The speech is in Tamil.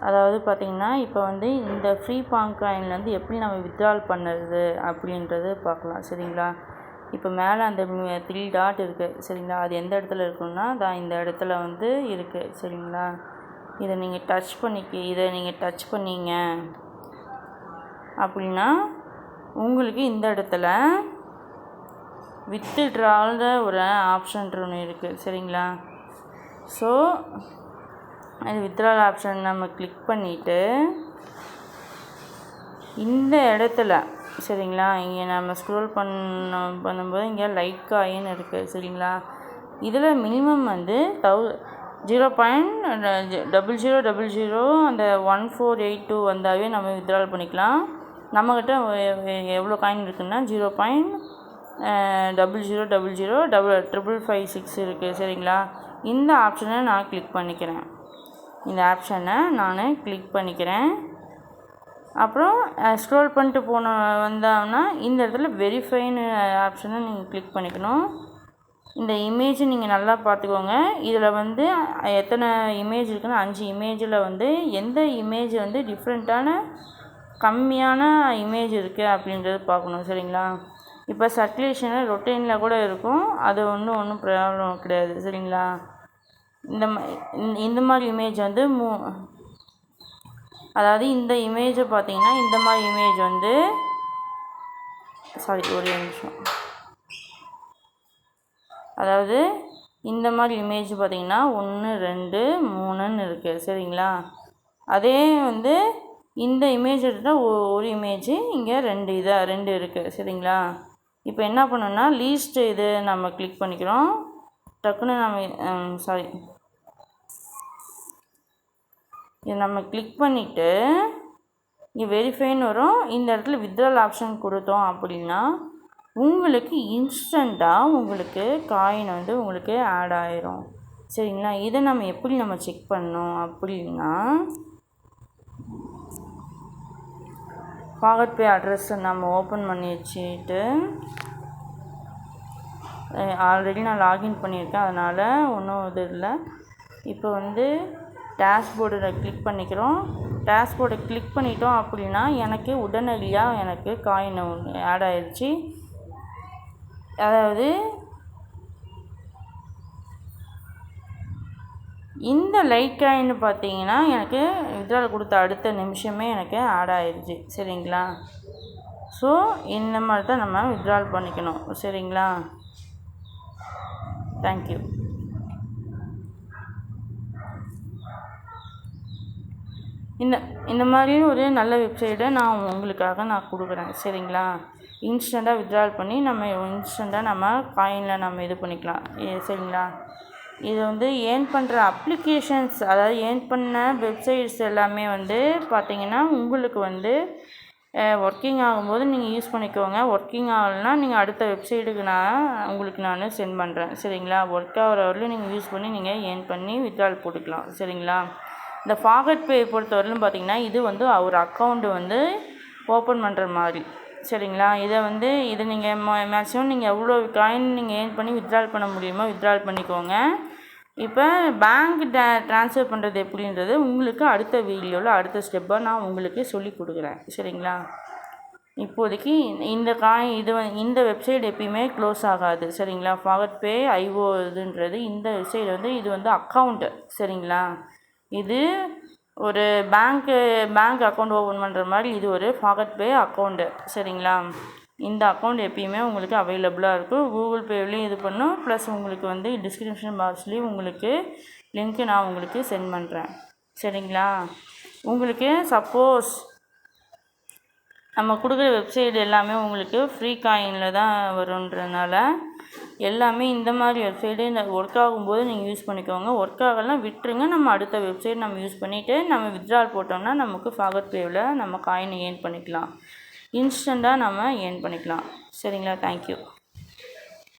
அதாவது பார்த்திங்கன்னா இப்போ வந்து இந்த ஃப்ரீ பாங்க் காயின்லேருந்து எப்படி நம்ம வித்ட்ரால் பண்ணுறது அப்படின்றது பார்க்கலாம் சரிங்களா? இப்போ மேலே அந்த த்ரீ டாட் இருக்குது சரிங்களா? அது எந்த இடத்துல இருக்குன்னா தான் இந்த இடத்துல வந்து இருக்குது சரிங்களா? இதை நீங்கள் டச் பண்ணிக்க இதை நீங்கள் டச் பண்ணிங்க அப்படின்னா உங்களுக்கு இந்த இடத்துல வித்து ஒரு ஆப்ஷன் ஒன்று இருக்குது சரிங்களா? ஸோ அது வித்ட்ரால் ஆப்ஷன் நம்ம கிளிக் பண்ணிவிட்டு இந்த இடத்துல சரிங்களா இங்கே நம்ம ஸ்க்ரோல் பண்ண பண்ணும்போது இங்கே லைட் காயின் இருக்குது சரிங்களா? இதில் மினிமம் வந்து தௌ zero point double zero double zero அந்த ஒன் ஃபோர் எயிட் டூ வந்தாவே நம்ம வித்ட்ரால் பண்ணிக்கலாம். நம்மக்கிட்ட எவ்வளோ காயின் இருக்குன்னா zero point double zero double zero double triple five six இருக்குது சரிங்களா? இந்த ஆப்ஷனை நான் கிளிக் பண்ணிக்கிறேன். இந்த ஆப்ஷனை நான் கிளிக் பண்ணிக்கிறேன். அப்புறம் ஸ்க்ரோல் பண்ணிட்டு போன வந்தோம்னா இந்த இடத்துல வெரிஃபைன்னு ஆப்ஷனை நீங்கள் கிளிக் பண்ணிக்கணும். இந்த இமேஜை நீங்கள் நல்லா பார்த்துக்கோங்க. இதில் வந்து எத்தனை இமேஜ் இருக்குன்னு அஞ்சு இமேஜில் வந்து எந்த இமேஜ் வந்து டிஃப்ரெண்ட்டான கம்மியான இமேஜ் இருக்குது அப்படின்றது பார்க்கணும் சரிங்களா? இப்போ சர்க்குலேஷனில் ரொட்டீனில் கூட இருக்கும். அது ஒன்றும் ஒன்றும் ப்ராப்ளம் கிடையாது சரிங்களா? இந்த மா இந்த மாதிரி இமேஜ் வந்து மூ அதாவது இந்த இமேஜை பார்த்தீங்கன்னா இந்த மாதிரி இமேஜ் வந்து சாரி ஒரே நிமிஷம். அதாவது இந்த மாதிரி இமேஜ் பார்த்தீங்கன்னா ஒன்று ரெண்டு மூணுன்னு இருக்குது சரிங்களா? அதே வந்து இந்த இமேஜ் எடுத்தால் ஒரு இமேஜ் இங்கே ரெண்டு இதாக ரெண்டு இருக்குது சரிங்களா? இப்போ என்ன பண்ணோன்னா லீஸ்ட் இது நம்ம கிளிக் பண்ணிக்கிறோம். டக்குன்னு நம்ம சாரி இதை நம்ம கிளிக் பண்ணிவிட்டு இங்கே வெரிஃபைன்னு வரும். இந்த இடத்துல வித்ரால் ஆப்ஷன் கொடுத்தோம் அப்படின்னா உங்களுக்கு இன்ஸ்டண்ட்டாக உங்களுக்கு காயின் வந்து உங்களுக்கு ஆட் ஆயிரும். சரிங்களா? இதை நம்ம எப்படி நம்ம செக் பண்ணோம் அப்படின்னா ஃபார்வர்ட் பே அட்ரஸை நம்ம ஓப்பன் பண்ணி வச்சுட்டு ஆல்ரெடி நான் லாகின் பண்ணியிருக்கேன். அதனால் ஒன்றும் இது இல்லை. இப்போ வந்து டேஷ்போர்டில் கிளிக் பண்ணிக்கிறோம். டேஷ்போர்டை கிளிக் பண்ணிட்டோம் அப்படின்னா எனக்கு உடனடியாக எனக்கு காயின் ஆட் ஆயிடுச்சு. அதாவது இந்த லைட் காயின்னு பார்த்தீங்கன்னா எனக்கு விட்ரால் கொடுத்த அடுத்த நிமிஷமே எனக்கு ஆட் ஆயிடுச்சு. சரிங்களா? ஸோ இந்த மாதிரி தான் நம்ம வித்ட்ரால் பண்ணிக்கணும். சரிங்களா? தேங்க்யூ இந்த இந்த மாதிரி ஒரு நல்ல வெப்சைட்டை நான் உங்களுக்காக நான் கொடுக்குறேன். சரிங்களா? இன்ஸ்டண்ட்டாக வித்ட்ரால் பண்ணி நம்ம இன்ஸ்டண்ட்டாக நம்ம காயினில் நம்ம இது பண்ணிக்கலாம். சரிங்களா? இது வந்து ஏர்ன் பண்ணுற அப்ளிகேஷன்ஸ் அதாவது ஏர்ன் பண்ண வெப்சைட்ஸ் எல்லாமே வந்து பார்த்திங்கன்னா உங்களுக்கு வந்து ஒர்க்கிங் ஆகும்போது நீங்கள் யூஸ் பண்ணிக்கோங்க. ஒர்க்கிங் ஆகலைன்னா நீங்கள் அடுத்த வெப்சைட்டுக்கு நான் உங்களுக்கு நான் சென்ட் பண்ணுறேன் சரிங்களா? ஒர்க் ஆகிற வரலையும் நீங்கள் யூஸ் பண்ணி நீங்கள் ஏர்ன் பண்ணி வித்ட்ரால் போட்டுக்கலாம். சரிங்களா? இந்த ஃபாகட் பே பொறுத்தவரையிலும் பார்த்திங்கன்னா இது வந்து ஒரு அக்கௌண்ட்டு வந்து ஓப்பன் பண்ணுற மாதிரி. சரிங்களா? இதை வந்து இதை நீங்கள் மேக்ஸிமம் நீங்கள் எவ்வளோ காயின் நீங்கள் ஏர்ன் பண்ணி வித்ட்ரால் பண்ண முடியுமோ வித்ட்ரால் பண்ணிக்கோங்க. இப்போ பேங்க் ட்ரா ட்ரான்ஸ்ஃபர் பண்ணுறது எப்படின்றது உங்களுக்கு அடுத்த வீடியோவில் அடுத்த ஸ்டெப்பாக நான் உங்களுக்கு சொல்லி கொடுக்குறேன். சரிங்களா? இப்போதைக்கு இந்த காய் இது இந்த வெப்சைட் எப்பயுமே க்ளோஸ் ஆகாது. சரிங்களா? ஃபாகட் பே ஐஓ இதுன்றது இந்த வெப்சைட் வந்து இது வந்து அக்கௌண்ட்டு சரிங்களா? இது ஒரு பேங்க்கு பேங்க் அக்கௌண்ட் ஓப்பன் பண்ணுற மாதிரி இது ஒரு பாக்கெட் பே அக்கௌண்ட்டு சரிங்களா? இந்த அக்கௌண்ட் எப்பயுமே உங்களுக்கு அவைலபிளாக இருக்கும். கூகுள் பேவிலையும் இது பண்ணும். ப்ளஸ் உங்களுக்கு வந்து டிஸ்கிரிப்ஷன் பாக்ஸ்லேயும் உங்களுக்கு லிங்க்கு நான் உங்களுக்கு சென்ட் பண்ணுறேன் சரிங்களா? உங்களுக்கு சப்போஸ் நம்ம கொடுக்குற வெப்சைட் எல்லாமே உங்களுக்கு ஃப்ரீ காயினில் தான் வருன்றதுனால எல்லாமே இந்த மாதிரி வெப்சைட்டு இந்த ஒர்க் ஆகும்போது நீங்கள் யூஸ் பண்ணிக்கோங்க. ஒர்க் ஆகலாம் விட்டுருங்க. நம்ம அடுத்த வெப்சைட் நம்ம யூஸ் பண்ணிவிட்டு நம்ம வித்ட்ரால் போட்டோம்னா நமக்கு ஃபார்வர்ட் பேவில் நம்ம காயினை ஏர்ன் பண்ணிக்கலாம். இன்ஸ்டண்ட்டாக நம்ம ஏர்ன் பண்ணிக்கலாம். சரிங்களா? தேங்க்யூ